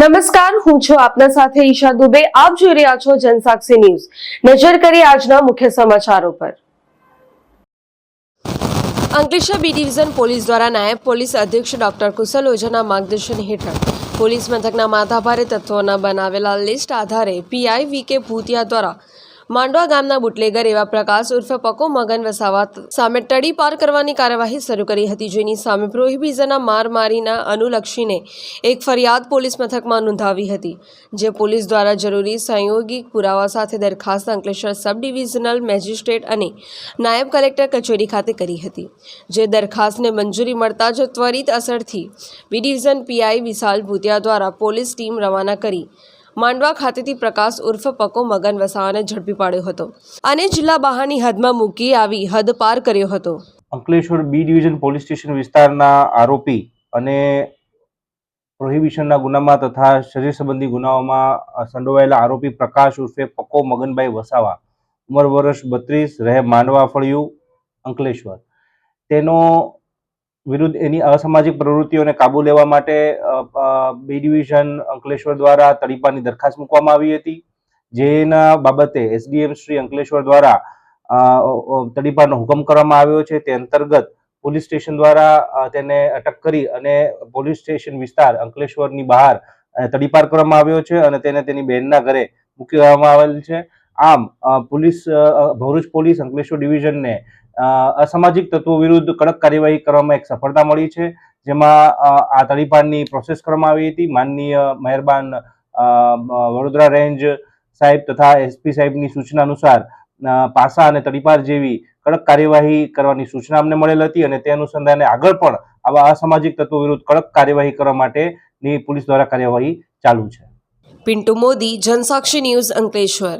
નમસ્કાર, હું છું આપના સાથે ઈશા દુબે. આપ જોઈ રહ્યા છો જનસાક્ષી ન્યૂઝ. નજર કરી આજના મુખ્ય સમાચારો પર. અંકલેશ્વર બી ડિવિઝન પોલીસ દ્વારા નાયબ પોલીસ અધ્યક્ષ ડોક્ટર કુશલ ઓઝાના માર્ગદર્શન હેઠળ પોલીસ મથકના માથાભારે તત્વોના બનાવેલા લિસ્ટ આધારે પીઆઈ વી કે ભૂતિયા દ્વારા માંડવા ગામના બુટલેગર એવા પ્રકાશ ઉર્ફે પકો મગન વસાવા સામે તડી પાર કરવાની કાર્યવાહી શરૂ કરી હતી, જેની સામે પ્રોહિબિઝનના માર મારીના અનુલક્ષીને એક ફરિયાદ પોલીસ મથકમાં નોંધાવી હતી, જે પોલીસ દ્વારા જરૂરી સંયોગિક પુરાવા સાથે દરખાસ્ત અંકલેશ્વર સબ ડિવિઝનલ મેજિસ્ટ્રેટ અને નાયબ કલેક્ટર કચેરી ખાતે કરી હતી, જે દરખાસ્તને મંજૂરી મળતા જ ત્વરિત અસરથી બી ડિવિઝન પીઆઈ વિશાલ ભૂતિયા દ્વારા પોલીસ ટીમ રવાના કરી માંડવા ખાતેથી પ્રકાશ ઉર્ફ પકો મગન વસાવાને ઝડપી પાડ્યો હતો. અને જિલ્લા બહારની હદમાં મૂકી આવી હદ પાર કર્યો હતો. Ankleshwar B division police station વિસ્તારના આરોપી અને પ્રોહિબિશનના ગુનામાં તથા શરીર સંબંધી ગુનાઓમાં સંડોવાયેલા આરોપી પ્રકાશ ઉર્ફે પકો મગનભાઈ વસાવા, ઉંમર વર્ષ બત્રીસ, રહે માંડવા ફળિયું, અંકલેશ્વર. તેનો વિરુદ્ધ એની અસામાજિક પ્રવૃત્તિઓને કાબુ લેવા માટે બી ડિવિઝન, અંકલેશ્વર દ્વારા તડીપાની દરખાસ્ત મૂકવામાં આવી હતી. જેના બાબતે એસડીએમ શ્રી અંકલેશ્વર દ્વારા તડીપાનો હુકમ કરવામાં આવ્યો છે. તે અંતર્ગત પોલીસ સ્ટેશન દ્વારા તેને અટક કરી અને પોલીસ સ્ટેશન વિસ્તાર અંકલેશ્વરની બહાર તડીપાર કરવામાં આવ્યો છે અને તેને તેની બહેનના ઘરે મૂકી દેવામાં આવેલ છે. આમ પોલીસ ભરૂચ પોલીસ અંકલેશ્વર ડિવિઝનને અસામાજિક તત્વો વિરુદ્ધ કડક કાર્યવાહી કરવામાં એક સફળતા મળી છે. જેમાં આ તળીપારની પ્રોસેસ કરવામાં આવી હતી. માનનીય મહેરબાન વડોદરા રેન્જ સાહેબ તથા એસપી સાહેબની સૂચના અનુસાર પાસા અને તડીપાર જેવી કડક કાર્યવાહી કરવાની સૂચના અમને મળેલ હતી અને તે અનુસંધાને આગળ પણ આવા અસામાજિક તત્વો વિરુદ્ધ કડક કાર્યવાહી કરવા માટેની પોલીસ દ્વારા કાર્યવાહી ચાલુ છે. પિન્ટુ મોદી, જનસાક્ષી ન્યૂઝ અંકલેશ્વર.